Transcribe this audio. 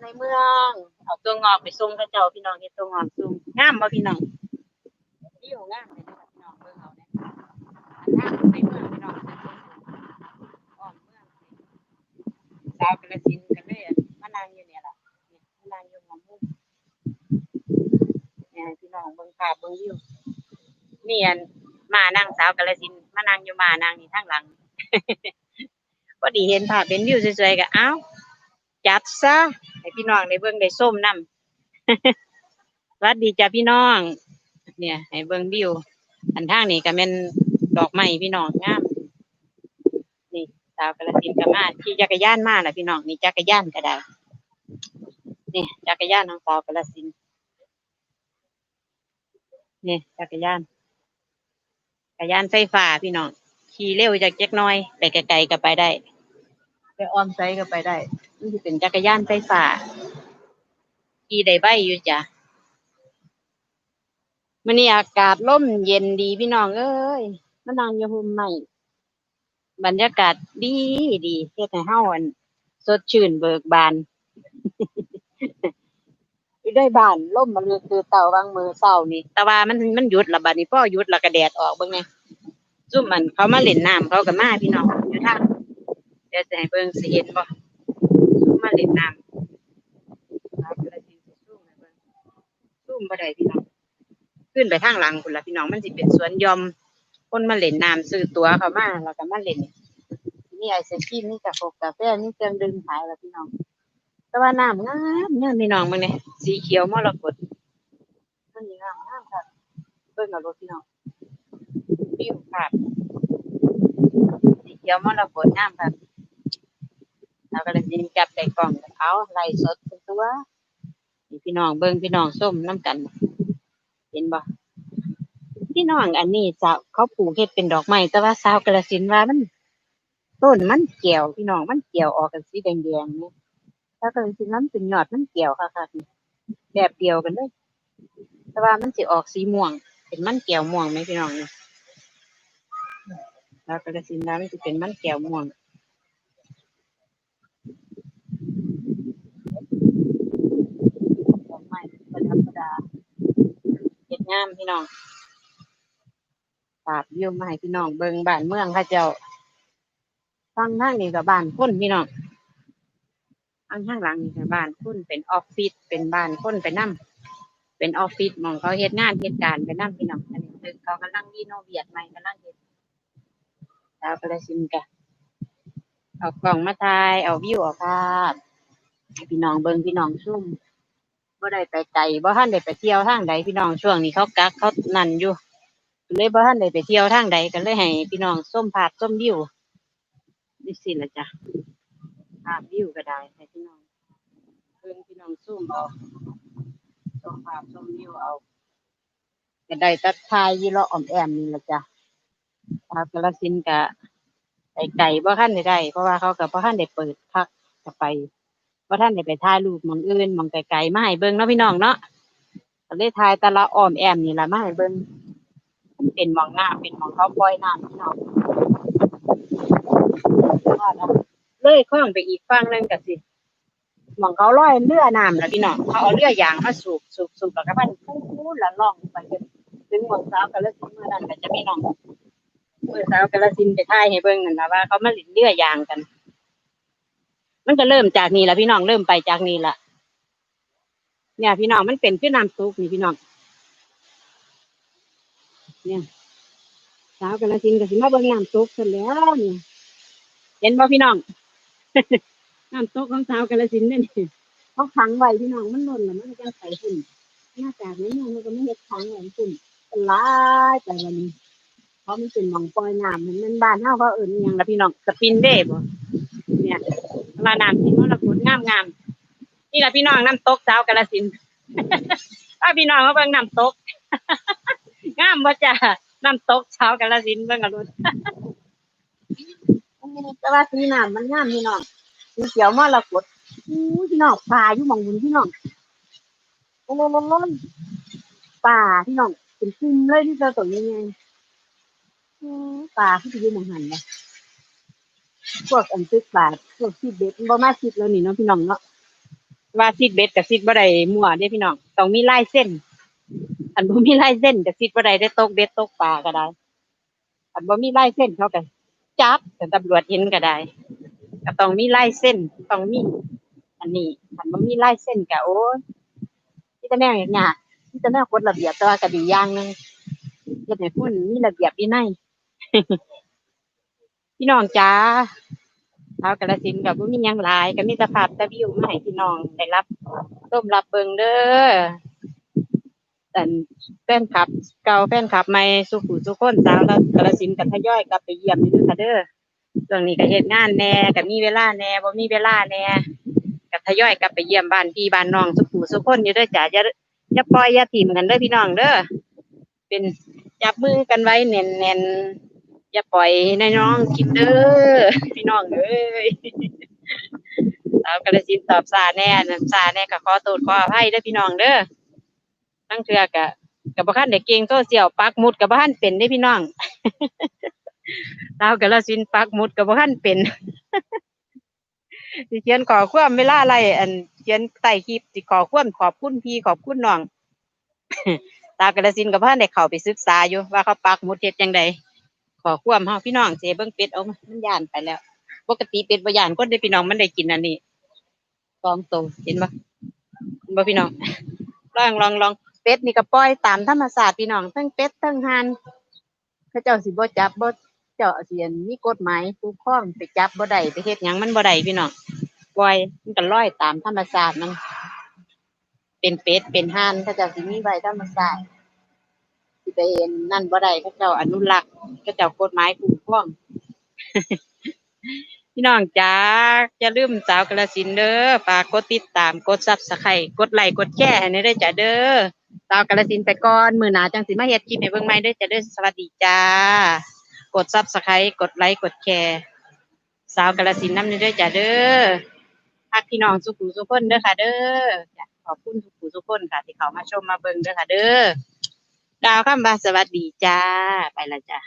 ในเมือง เอาตัวงอกไปส่งเขาเจ้า พี่น้องเฮ็ดตัวงอกส่ง งามบ่พี่น้องวิวงามเลยนะคะพี่น้อง เบิ่งเอาเนี่ยอันนั้นในเมืองพี่น้องอ้อมเมืองสาวกระสินธุ์กันเลยอะมานั่งอยู่เนี่ยล่ะ มานั่งอยู่หัวมุมเนี่ยให้พี่น้องเบิ่งภาพเบิ่งวิว มี อันมานั่งสาวกระสินธุ์ มานั่งอยู่มานั่งนี่ทางหลัง พอดีเห็นภาพเป็นวิวสวยๆก็เอ้า จัดซะให้พี่น้องได้เบิ่งได้ส้มนํสวัสดีจ้าพี่น้อง เนี่ย ให้เบิ่งวิว อันทางนี้ก็แม่นดอกไม้พี่น้องงามนี่สาวกระสินธุ์ก็มาขี่จักรยานมาล่ะพี่น้องนี่จักรยานก็ได้นี่จักรยานของสาวกระสินนี่จักรยานจักรยานไฟฟ้าพี่น้องขี่เร็วจากเจ็กน้อย ไปไกลๆก็ไปได้ ไปออมไซก็ไปได้มันจะเป็นจักรยานไฟฟ้าขี่ได้ใบอยู่จ้ะมันนี่อากาศร่มเย็นดีพี่น้องเอ้ยมันนั่งยู่ห่มใหม่บรรยากาศดีดีเฮ็ดให้เฮาอันสดชื่นเบิกบานอยู่ได้บ้านล่มมันคือเต่าบางมือเศร้านี่ แต่ว่ามันมันหยุดละบัดนี้พ่อหยุดละก็แดดออกเบิ่งไงซุ่มมันเขามาเล่นน้ำเขาก็มาพี่น้องอยู่ทาง เดี๋ยวจะให้เบิ่งสิเห็นบ่ซุ่มมาเล่นน้ำเอากระสินสิซุ่มให้เบิ่งซุ่มบ่ได้พี่น้องขึ้นไปทางหลังพุ่นล่ะพี่น้องมันสิเป็นสวนหยอมคนมาเล่นน้ำซื้อตั๋วเขามาแล้วก็มาเล่นมีไอศครีมมีกาแฟกาแฟมีเครื่องดื่มขายแล้วพี่น้องแต่ว่าน้ำงามเนี่ยพี่น้องมึงเนี่ยสีเขียวมรกตมันนี่งามงามค่ะเบิ่งเอารถพี่น้องวิวภาพสีเขียวมรกตงามค่ะ เราก็เลยยินจับใส่กล่องเอาไล่สดเป็นตัวมีพี่น้องเบิ่งพี่น้องส้มน้ำกัน เห็นบ่พี่น้องอันนี้สาวเขาปลูกเฮ็ดเป็นดอกไม้แต่ว่าสาวกระสินว่ามัน ต้นมันเกี่ยวพี่น้องมันเกี่ยวออกกันสีแดงๆนี่ถ้าเกิดสิน้ำเป็นยอดมันเกี่ยวค่ะค่ะแบบเดียวกันเลยแต่ว่ามันสิออกสีม่วง เป็นมันเกี่ยวม่วงไหมพี่น้องเนี่ยแล้วกระสินน้ำมันจะเป็นมันเกี่ยวม่วงดอกไม้ประดับประดาเห็ด งามพี่น้องฝากวิวมาให้พี่น้องเบิงบ้านเมืองค่ะเจ้าฟังทางนี้กับบ้านคนพี่น้องอันข้างหลังนี่คือบ้านคุณเป็นออฟฟิศเป็นบ้านคนไปนั่เป็นออฟฟิศมองเขาเฮ็ดงานเฮ็ดการไปนั่พี่น้องอันนี้คือเขากำลังรีโนเวทใหม่กำลังเฮ็ดดาวกระสินกะเอากล่องมาถ่ายเอาวิวเอาภาพพี่น้องเบิงพี่น้องซุ่ม บ่ได้ไปไกลบ่ทันได้ไปเที่ยวทางใดพี่น้องช่วงนี้เขากักเขานั่นอยู่เลยบ่ทันได้ไปเที่ยวทางใดก็เลยให้พี่น้องส้มภาพส้มวิวนี่สิละจ้ะภาพวิวก็ได้ให้พี่น้องเพิ่นพี่น้องซูมเอาชมภาพชมวิวเอาก็ได้ตัดทายยี่ลาะอ่อมแอมนี่ละจ้ะภาพกระสินกะไก่ไก่บ่ทันได้ได้เพราะว่าเขาก็บ่ทันได้เปิดพักก็ไป บ่ทันได้ไปถ่ายรูปมองอื่นมองไกลๆมาให้เบิ่งเนาะพี่น้องเนาะก็เลยถ่ายแต่ละอ้อมแอมนี่ล่ะมาให้เบิ่งเป็นมองหน้ำเป็นมองเขาปล่อยน้ำพี่น้องว่เนาะเลยคล้องไปอีกฝั่งหนึงก็สิมองเขาลอยเรือน้ำแล้วพี่น้องเขาเอาเรือยางมาสูบสูบสูบแล้วก็มันพูดแล้วล่องไปจนถึงมองสาวกาลสินธุ์เมื่อนั้นก็จะมีน้องเมื่อสาวกาลสินไปถ่ายให้เบิ่งนั่นล่ะว่าเขามาเล่นเรือยางกัน มันก็เริ่มจากนี่ละพี่น้องเริ่มไปจากนี่ละเนี่ยพี่น้องมันเป็นขึ้นน้ำซุปนี่พี่น้อง เนี่ยสาวกาลสินธุ์ก็สิมาเบิ่งน้ำซุปเสร็จแล้วเนี่ยเห็นบ่พี่น้องน้ำตกของสาวกาลสินเนี่ยนี่เขาขังไว้พี่น้องมันล้นแล้วมันก็จะใส่ขึ้นหน้าจากนี้มันก็ไม่เห็ดขังไว้ขึ้นเป็นลายแต่วันนี้เพราะมันเป็นหมองปล่อยน้ำมันมันบ้านเฮาเขาเอิ้นยังละพี่น้องสปินเด้บ่เนี่ย ว่าน้ำที่มรกตงามงามนี่แหละพี่น้องน้ำตกสาวกาลสินถ้าพี่น้องมาเบิ่งน้ำตกงามบ่จ้าน้ำตกสาวกาลสินเบิ่งกันลุ้นแต่ว่าสีน้ำมันงามพี่น้องสีเขียวมรกตพี่น้องปลาอยู่มองบุญพี่น้องโอ้โหปลาพี่น้องเป็นกลุ่มเลยที่เจอตัวนี้ไงปลาที่อยู่มองหันเลย พวกอันตึกปลาพวกที่เด็ดบ่มาคิดแล้วนี่เนาะพี่น้องเนาะว่าซิดเบ็ดกับซิดบ่ได้มั่วเด้พี่น้องต้องมีลายเส้น อันบ่มีลายเส้นกับซิดบ่ได้ได้ตกเบ็ดตกปลาก็ได้ อันบ่มีลายเส้นเขาก็จับแต่ตำรวจเห็นก็ได้ก็ต้องมีลายเส้นต้องมี อันนี้อันบ่มีลายเส้นก็โอ้ยที่จะแนวอย่างเงี้ยที่จะแนวกฎระเบียบแต่ว่าก็ดีอย่างนึงเฮ็ดให้คนมีระเบียบวินัย พี่น้องจ้าชาวกาฬสินกับบ่มียังหลายก็มีแต่ภาพต่วิวมาให้พี่น้องได้รับชมรับเบิงเด้ออันแฟนคลับ เก่าแฟนคลับใหม่สุขุสุคนสาวกาฬสินธุ์ก็ทยอยกลับไปเยี่ยมยู่เด้อค่ะเด้อช่วงนี้ก็เฮ็ดงานแน่ก็มีเวลาแน่บ่มีเวลาแน่ก็ทยอยกลับไปเยี่ยมบ้านพี่บ้านน้องสุขุสุคนอยู่ด้อจ้าอย่าอย่าปล่อยอย่าถิ่มกันเด้อพี่น้องเด้อเป็นจับมือกันไว้แน่นๆ อย่าปล่อยให้น้องคิดเด้อพี่น้องเอ้ยสาวกระสินตอบซาแน่นซาแน่ก็ขอโทษขออภัยเด้อพี่น้องเด้อตั้งเทื่อกะกับบ่คันได้เก่งโซเชียลปักหมุดกับบ่คันเป็นเด้พี่น้องสาวกระสินปักหมุดกับบ่คันเป็นสิเขียนขอความเวลาอะไรอันเขียนใต้คลิปสิขอความขอบคุณพี่ขอบคุณน้องสากระสินกับบ่คันได้เข้าไปศึกษาอยู่ว่าเขาปักหมุดเฮ็ดจังได ขอความเฮาพี่น้องเสเบิ่งเป็ดเอามามันย่านไปแล้ว ปกติเป็ดบ่ย่านคนเด้พี่น้องมันได้กินอันนี้ฟองโตเห็นบ่เห็นบ่พี่น้องลองลองลองเป็ดนี่ก็ปล่อยตามธรรมชาสติพี่น้องทั้งเป็ดทั้งห่านเขาเจ้าสิบ่จับบ่เจ้าสิอันมีกฎหมายคุ้มครองไปจับบ่ได้ไปเฮ็ดหยังมันบ่ได้พี่น้องปล่อยมันก็ลอยตามธรรมชาสติมันเป็นเป็ดเป็นห่านเขาเจ้าสิมีไว้ธรรมชาสติ สิไปเห็นนั่นบ่ได้เขาเจ้าอนุรักษ์ก็จะกฎหมายคุ้มครองพี่น้องจ้าอย่าลืมสาวกระสินเด้อฝากกดติดตามกดซับสไครต์กดไลค์กดแชร์ให้หน่อยเด้อจ้าเด้อสาวกระสินไปก่อนมือหนาจังสิมาเฮ็ดคลิปให้เบิ่งใหม่เด้อจ้าเด้อสวัสดีจ้ากดซับสไครต์กดไลค์กดแชร์สาวกระสินธุ์นำเด้อจ้าเด้อฮักพี่น้องสุขุสุขคนเด้อค่ะ เด้อจ้ะขอบคุณสุขุสุขคนค่ะ ที่เขามาชมมาเบิ่งเด้อค่ะ เด้อ ดาวคำว่าสวัสดีจ้า ไปละจ้า